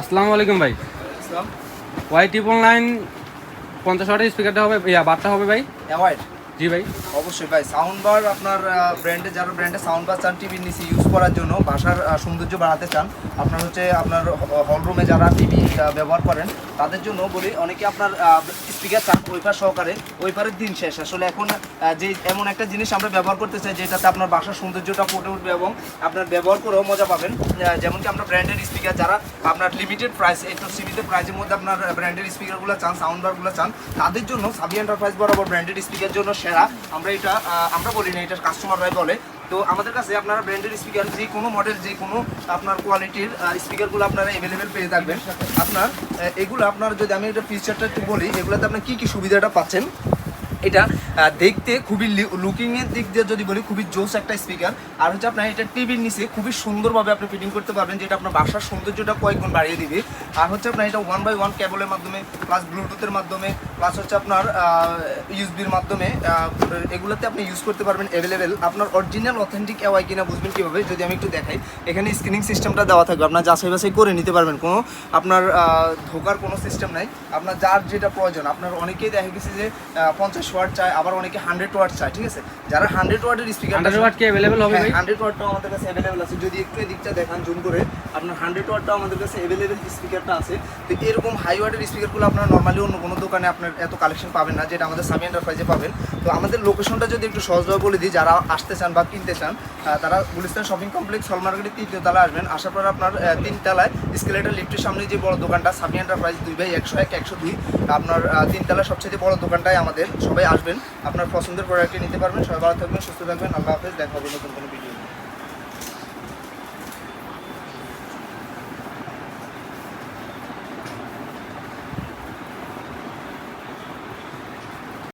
আসসালামু আলাইকুম ভাই। ওয়াই ট্রিপল নাইন পঞ্চাশ ওয়াটের স্পিকারটা হবে ইয়া বারটা হবে ভাই। অ্যাওয়ার্ড জি ভাই। অবশ্যই ভাই সাউন্ড বার আপনার ব্র্যান্ডে যারা ব্র্যান্ডে সাউন্ড বার চান টিভির নিচে ইউজ করার জন্য বাসার সৌন্দর্য বাড়াতে চান, আপনার হচ্ছে আপনার হল রুমে যারা টিভি ব্যবহার করেন, তাদের জন্য বলি, অনেকে আপনার স্পিকার চান ওইপার সহকারে, ওইপারের দিন শেষ। আসলে এখন যে এমন একটা জিনিস আমরা ব্যবহার করতে চাই, যেটাতে আপনার বাসার সৌন্দর্যটা ফুটে উঠবে এবং আপনার ব্যবহার করেও মজা পাবেন। যেমন কি আমরা ব্র্যান্ডের স্পিকার যারা আপনার লিমিটেড প্রাইস একটু সীমিত প্রাইসের মধ্যে আপনার ব্র্যান্ডের স্পিকারগুলো চান সাউন্ড বারগুলো চান, তাদের জন্য সাবি এন্টারপ্রাইজ বরাবর ব্র্যান্ডেড স্পিকার জন্য সেরা। আমরা এটা আমরা বলি না, এটা কাস্টমাররাই বলে। তো আমাদের কাছে আপনারা ব্র্যান্ডের স্পিকার যে কোনো মডেল যে কোনো আপনার কোয়ালিটির স্পিকারগুলো আপনারা অ্যাভেলেবেল পেয়ে থাকবেন। আপনার এগুলো আপনার যদি আমি এটা ফিচারটা একটু বলি, এগুলোতে আপনার কী কী সুবিধাটা পাচ্ছেন? এটা দেখতে খুবই লুকিং এর দিক দিয়ে যদি বলি, খুবই জোস একটা স্পিকার আর হচ্ছে আপনার এটা টিভির নিচে খুবই সুন্দরভাবে আপনি ফিটিং করতে পারবেন, যেটা আপনার বাসার সৌন্দর্যটা কয়েক গুণ বাড়িয়ে দিবে। আর হচ্ছে আপনার এটা ওয়ান বাই ওয়ান কেবলের মাধ্যমে প্লাস ব্লুটুথের মাধ্যমে প্লাস হচ্ছে আপনার ইউএসবির মাধ্যমে এগুলোতে আপনি ইউজ করতে পারবেন অ্যাভেলেবেল আপনার অরিজিনাল অথেন্টিক এওয়াই কিনা বুঝবেন কীভাবে, যদি আমি একটু দেখাই। এখানে স্ক্রিনিং সিস্টেমটা দেওয়া থাকবে, আপনার যাচাই বাছাই করে নিতে পারবেন। কোনো আপনার ধোকার কোনো সিস্টেম নাই। আপনার যার যেটা প্রয়োজন, আপনার অনেকেই দেখা গেছে যে পঞ্চাশ ওয়াট চায় আবার অনেকে হান্ড্রেড ওয়াট চায় ঠিক আছে? যারা হান্ড্রেড ওয়াটের স্পিকার হান্ড্রেড ওয়াট কি অ্যাভেলেবেল হবে ভাই? হান্ড্রেড ওয়াটটাও আমাদের কাছে অ্যাভেলেবেল আছে। যদি একটু এদিকটা দেখান জুম করে আপনার হান্ড্রেড ওয়াটটাও আমাদের কাছে অ্যাভেলেবেল স্পিকারটা আছে। তো এরকম হাই ওয়াটের স্পিকারগুলো আপনার নর্মালি অন্য কোনো দোকানে আপনার এত কালেকশন পাবেন না যেটা আমাদের সাবি এন্টারপ্রাইজে পাবেন। তো আমাদের লোকেশনটা যদি একটু সহজভাবে বলে দিই যারা আসতে চান বা কিনতে চান তারা গুলিস্তান শপিং কমপ্লেক্স হল মার্কেটের তৃতীয় তলায় আসবেন। আসার পর আপনার তিন তলায় স্কেলেটার লিফটের সামনে যে বড় দোকানটা সাবি এন্টারপ্রাইজ দুই বাই একশো এক একশো দুই আপনার আহ, তিন তলায় সবচেয়ে বড় দোকানটাই আমাদের। সবাই আসবেন। আপনার পছন্দের প্রোডাক্টটি নিতে পারবেন। সবাই ভালো থাকবেন, সুস্থ থাকবেন। আল্লাহ হাফেজ। দেখা হবে নতুন কোনো ভিডিও